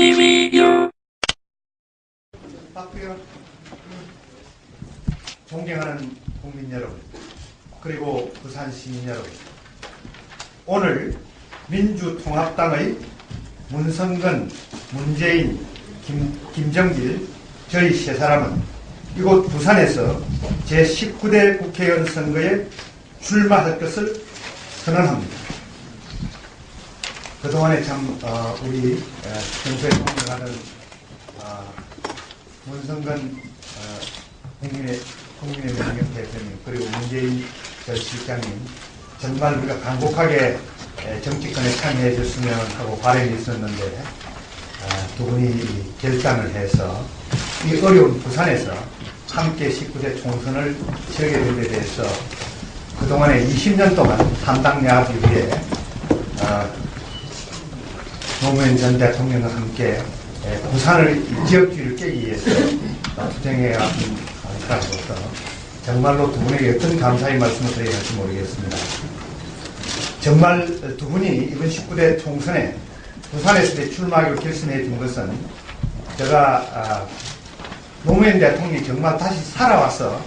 TVU 박수요. 존경하는 국민 여러분, 그리고 부산 시민 여러분. 오늘 민주통합당의 문성근, 문재인, 김, 김정길 저희 세 사람은 이곳 부산에서 제19대 국회의원 선거에 출마할 것을 선언합니다. 그동안에 참 어, 우리 에, 평소에 동경하는 어, 문성근 어, 국민의 국민의 명령 대표님 그리고 문재인 전 실장님 정말 우리가 간곡하게 에, 정치권에 참여해 줬으면 하고 바람이 있었는데 아, 두 분이 이 결단을 해서 이 어려운 부산에서 함께 19대 총선을 치르게 된 데 대해서 그동안에 20년 동안 한당 야합 이후에 어, 노무현 전 대통령과 함께 에, 부산을 이 지역주의를 깨기 위해서 어, 투쟁해 왔던 사람으로서 정말로 두 분에게 어떤 감사의 말씀을 드려야 할지 모르겠습니다. 정말 두 분이 이번 19대 총선에 부산에서 출마하기로 결심해 준 것은 제가 아, 노무현 대통령이 정말 다시 살아와서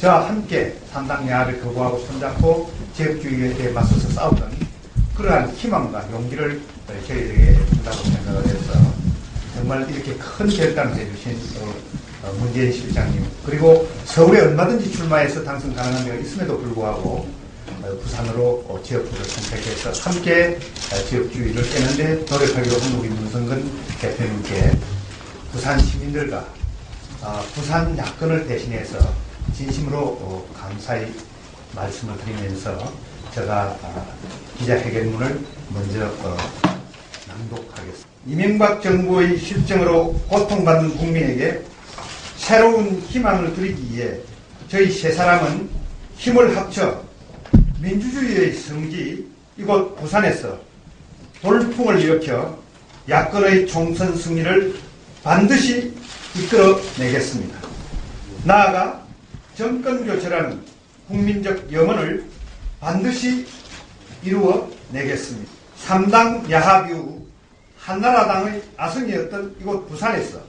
저와 함께 삼당 야를 거부하고 손잡고 지역주의에 대해 맞서서 싸우던 그러한 희망과 용기를 저희에게 준다고 생각을 해서 정말 이렇게 큰 결단을 해주신 어, 어, 문재인 실장님. 그리고 서울에 얼마든지 출마해서 당선 가능한 데가 있음에도 불구하고 어, 부산으로 어, 지역구를 선택해서 함께 어, 지역주의를 깨는데 노력하기로 한 우리 문성근 대표님께 부산 시민들과 어, 부산 야권을 대신해서 진심으로 어, 감사의 말씀을 드리면서 제가 아, 기자회견문을 먼저 어, 낭독하겠습니다. 이명박 정부의 실정으로 고통받는 국민에게 새로운 희망을 드리기 위해 저희 세 사람은 힘을 합쳐 민주주의의 성지 이곳 부산에서 돌풍을 일으켜 야권의 총선 승리를 반드시 이끌어내겠습니다. 나아가 정권 교체라는 국민적 염원을 반드시 이루어내겠습니다. 3당 야합 이후 한나라당의 아성이었던 이곳 부산에서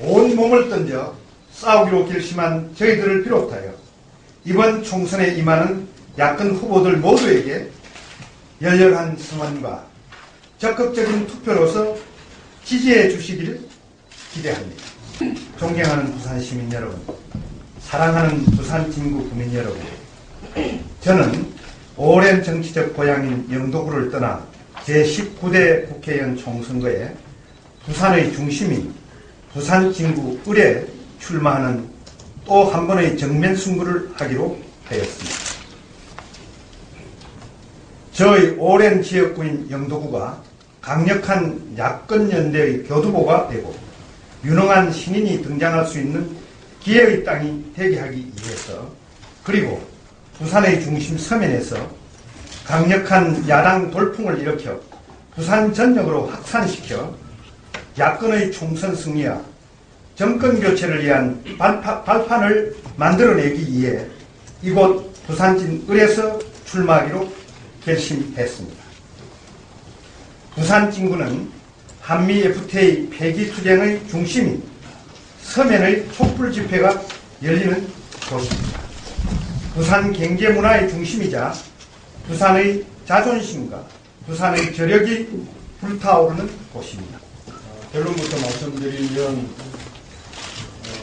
온 몸을 던져 싸우기로 결심한 저희들을 비롯하여 이번 총선에 임하는 야권 후보들 모두에게 열렬한 성원과 적극적인 투표로서 지지해 주시길 기대합니다. 존경하는 부산 시민 여러분, 사랑하는 부산 진구 구민 여러분, 저는 오랜 정치적 고향인 영도구를 떠나 제19대 국회의원 총선거에 부산의 중심인 부산 진구 을에 출마하는 또 한 번의 정면 승부를 하기로 하였습니다. 저의 오랜 지역구인 영도구가 강력한 야권 연대의 교두보가 되고 유능한 신인이 등장할 수 있는 기회의 땅이 되게 하기 위해서 그리고 부산의 중심 서면에서 강력한 야당 돌풍을 일으켜 부산 전역으로 확산시켜 야권의 총선 승리와 정권 교체를 위한 발파, 발판을 만들어내기 위해 이곳 부산진 을에서 출마하기로 결심했습니다. 부산 진구는 한미 FTA 폐기 투쟁의 중심인 서면의 촛불 집회가 열리는 곳입니다. 부산 경제 문화의 중심이자 부산의 자존심과 부산의 저력이 불타오르는 곳입니다. 결론부터 말씀드리면 어,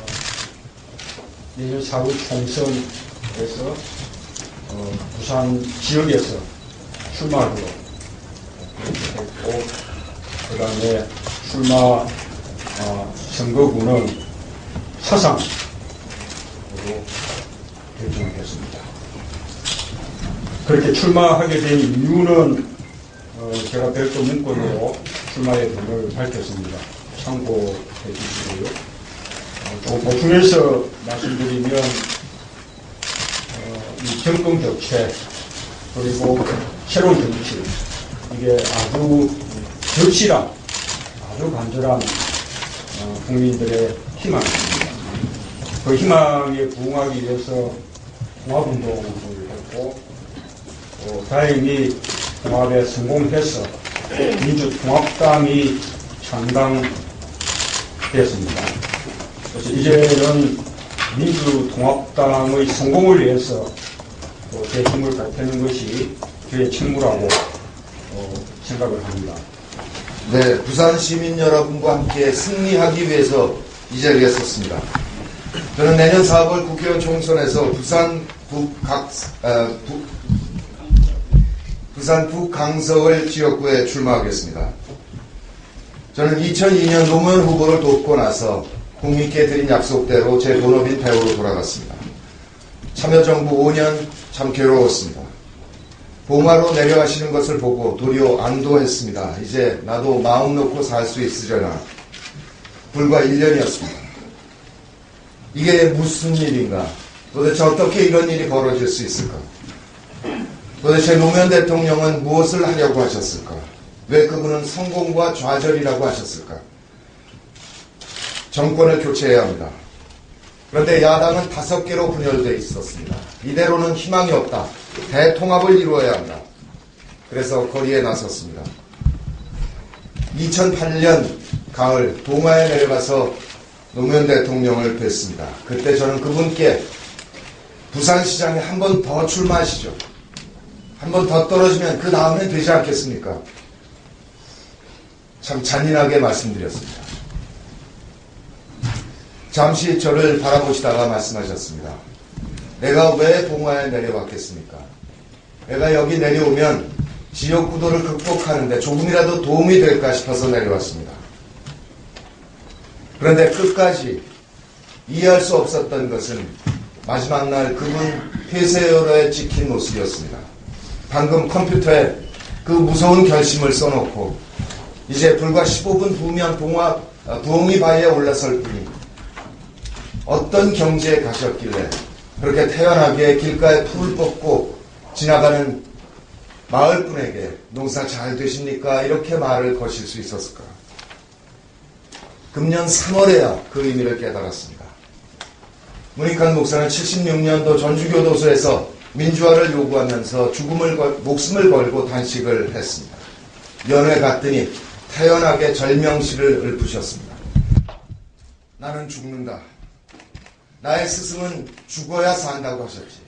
내년 4월 총선에서 어, 부산 지역에서 출마하기로 했고 그 다음에 출마 어, 선거구는 사상으로 결정했습니다. 그렇게 출마하게 된 이유는 어, 제가 별도 문건으로 출마의 등을 밝혔습니다. 참고해 주시고요. 어, 좀 보충해서 말씀드리면 어, 이 정권 교체 그리고 새로운 정치 이게 아주 절실한 아주 간절한 어, 국민들의 희망입니다. 그 희망에 부응하기 위해서 통합운동을 했고 어, 다행히 통합에 성공해서 민주통합당이 창당되었습니다. 그래서 이제는 민주통합당의 성공을 위해서 또 대힘을 밝히는 것이 저의 책무라고 어, 생각을 합니다. 네, 부산 시민 여러분과 함께 승리하기 위해서 이 자리에 섰습니다. 저는 내년 4월 국회의원 총선에서 부산 북각 어, 북, 부산 북강서울 지역구에 출마하겠습니다. 저는 2002년 노무현 후보를 돕고 나서 국민께 드린 약속대로 제 본업인 배우로 돌아갔습니다. 참여정부 5년 참 괴로웠습니다. 봉화로 내려가시는 것을 보고 도리어 안도했습니다. 이제 나도 마음 놓고 살 수 있으려나. 불과 1년이었습니다. 이게 무슨 일인가? 도대체 어떻게 이런 일이 벌어질 수 있을까? 도대체 노무현 대통령은 무엇을 하려고 하셨을까? 왜 그분은 성공과 좌절이라고 하셨을까? 정권을 교체해야 합니다. 그런데 야당은 다섯 개로 분열되어 있었습니다. 이대로는 희망이 없다. 대통합을 이루어야 한다. 그래서 거리에 나섰습니다. 2008년 가을 동아에 내려가서 노무현 대통령을 뵀습니다. 그때 저는 그분께 부산시장에 한 번 더 출마하시죠. 한 번 더 떨어지면 그 다음엔 되지 않겠습니까? 참 잔인하게 말씀드렸습니다. 잠시 저를 바라보시다가 말씀하셨습니다. 내가 왜 봉화에 내려왔겠습니까? 내가 여기 내려오면 지역 구도를 극복하는데 조금이라도 도움이 될까 싶어서 내려왔습니다. 그런데 끝까지 이해할 수 없었던 것은 마지막 날 그분 폐쇄열에 찍힌 모습이었습니다. 방금 컴퓨터에 그 무서운 결심을 써놓고 이제 불과 15분 후면 봉화, 아, 부엉이 바위에 올라설 뿐이 어떤 경지에 가셨길래 그렇게 태연하게 길가에 풀을 뽑고 지나가는 마을 분에게 농사 잘 되십니까? 이렇게 말을 거실 수 있었을까? 금년 3월에야 그 의미를 깨달았습니다. 문익환 목사는 76년도 전주교도소에서 민주화를 요구하면서 죽음을 걸, 목숨을 걸고 단식을 했습니다. 연회 갔더니 태연하게 절명시를 읊으셨습니다. 나는 죽는다. 나의 스승은 죽어야 산다고 하셨지.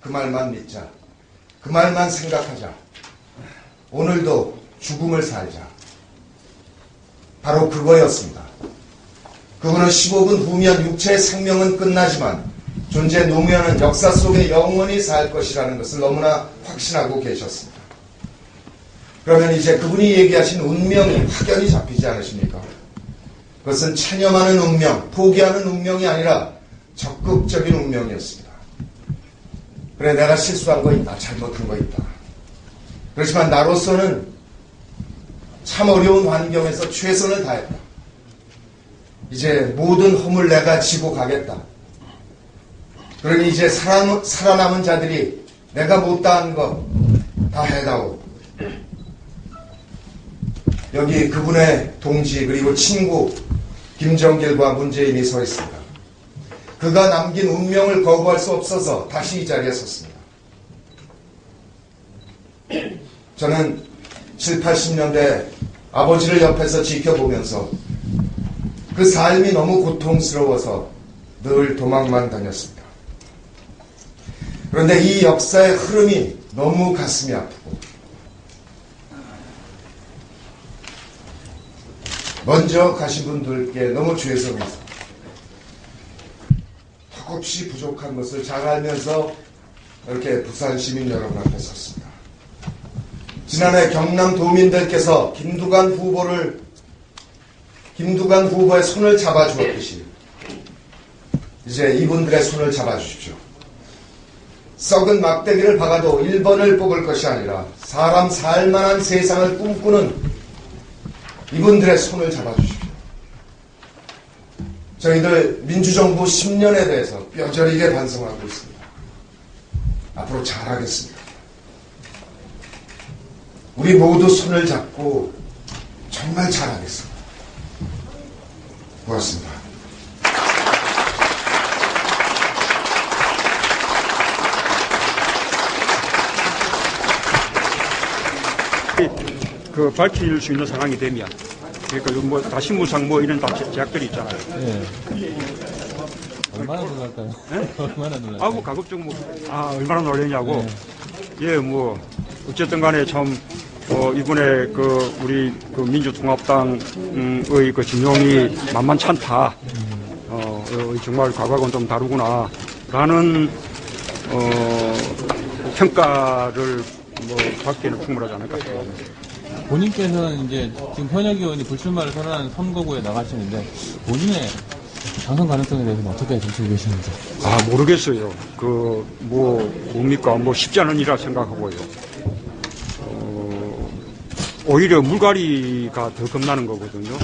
그 말만 믿자. 그 말만 생각하자. 오늘도 죽음을 살자. 바로 그거였습니다. 그분은 15분 후면 육체의 생명은 끝나지만 존재 노무현은 역사 속에 영원히 살 것이라는 것을 너무나 확신하고 계셨습니다. 그러면 이제 그분이 얘기하신 운명이 확연히 잡히지 않으십니까? 그것은 체념하는 운명, 포기하는 운명이 아니라 적극적인 운명이었습니다. 그래, 내가 실수한 거 있다. 잘못한 거 있다. 그렇지만 나로서는 참 어려운 환경에서 최선을 다했다. 이제 모든 허물 내가 지고 가겠다. 그러니 이제 살아, 살아남은 자들이 내가 못다한 거 다 해다오. 여기 그분의 동지 그리고 친구 김정길과 문재인이 서 있습니다. 그가 남긴 운명을 거부할 수 없어서 다시 이 자리에 섰습니다. 저는 7, 80년대 아버지를 옆에서 지켜보면서 그 삶이 너무 고통스러워서 늘 도망만 다녔습니다. 그런데 이 역사의 흐름이 너무 가슴이 아프고 먼저 가신 분들께 너무 죄송해서 턱없이 부족한 것을 잘 알면서 이렇게 부산 시민 여러분 앞에 섰습니다. 지난해 경남 도민들께서 김두관 후보를 김두관 후보의 손을 잡아주었듯이 이제 이분들의 손을 잡아주십시오. 썩은 막대기를 박아도 1번을 뽑을 것이 아니라 사람 살만한 세상을 꿈꾸는 이분들의 손을 잡아주십시오. 저희들 민주정부 10년에 대해서 뼈저리게 반성하고 있습니다. 앞으로 잘하겠습니다. 우리 모두 손을 잡고 정말 잘하겠습니다. 고맙습니다. 그 밝힐 수 있는 상황이 되면 그러니까 뭐다 신문상 뭐 이런 다 제- 제약들이 있잖아요. 예. 얼마나 놀랄까요? 얼마나 놀랄까요? 아뭐 가급적 뭐아 얼마나 놀랐냐고 예뭐 어쨌든 간에 참 어, 이번에 그 우리 그 민주통합당의 그 진용이 만만찮다 어, 어, 정말 과거하고는 좀 다르구나라는 어, 평가를 뭐 받기에는 충분하지 않을까 싶습니다. 본인께서는 이제 지금 현역 의원이 불출마를 선언한 선거구에 나가시는데 본인의 당선 가능성에 대해서는 어떻게 정치고 계시는지. 아 모르겠어요. 그 뭐 뭡니까 뭐 쉽지 않은 일이라 생각하고요. 어, 오히려 물갈이가 더 겁나는 거거든요.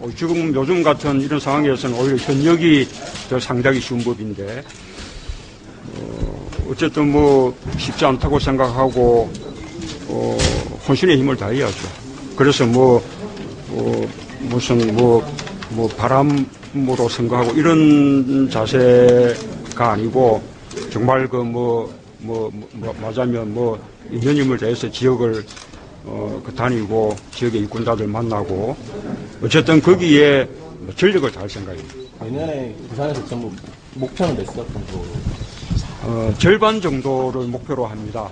어, 지금 요즘 같은 이런 상황에서는 오히려 현역이 더 상당히 쉬운 법인데 어, 어쨌든 뭐 쉽지 않다고 생각하고 어, 혼신의 힘을 다해야죠. 그래서 뭐 어, 무슨 뭐, 뭐 바람으로 선거하고 이런 자세가 아니고 정말 그 뭐, 뭐, 뭐, 맞으면 뭐 인연임을 대해서 지역을 어, 그 다니고 지역의 유권자들 만나고 어쨌든 거기에 뭐 전력을 다할 생각입니다. 내년에 부산에서 전부 목표는 몇석 정도? 어, 절반 정도를 목표로 합니다.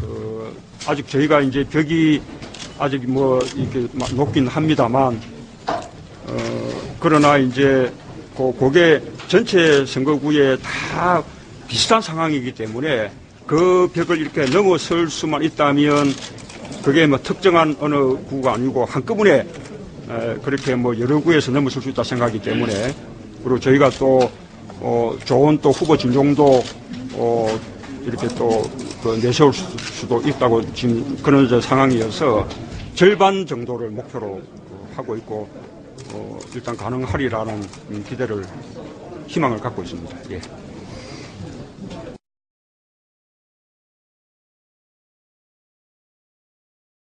그, 아직 저희가 이제 벽이 아직 뭐 이렇게 막 높긴 합니다만, 어, 그러나 이제 그, 그게 전체 선거구에 다 비슷한 상황이기 때문에 그 벽을 이렇게 넘어설 수만 있다면 그게 뭐 특정한 어느 구가 아니고 한꺼번에 에, 그렇게 뭐 여러 구에서 넘어설 수 있다 생각하기 때문에 그리고 저희가 또 어, 좋은 또 후보 진종도 어, 이렇게 또 그 내세울 수- 수도 있다고 지금 그런 상황이어서 절반 정도를 목표로 그 하고 있고 어, 일단 가능하리라는 음, 기대를 희망을 갖고 있습니다. 예.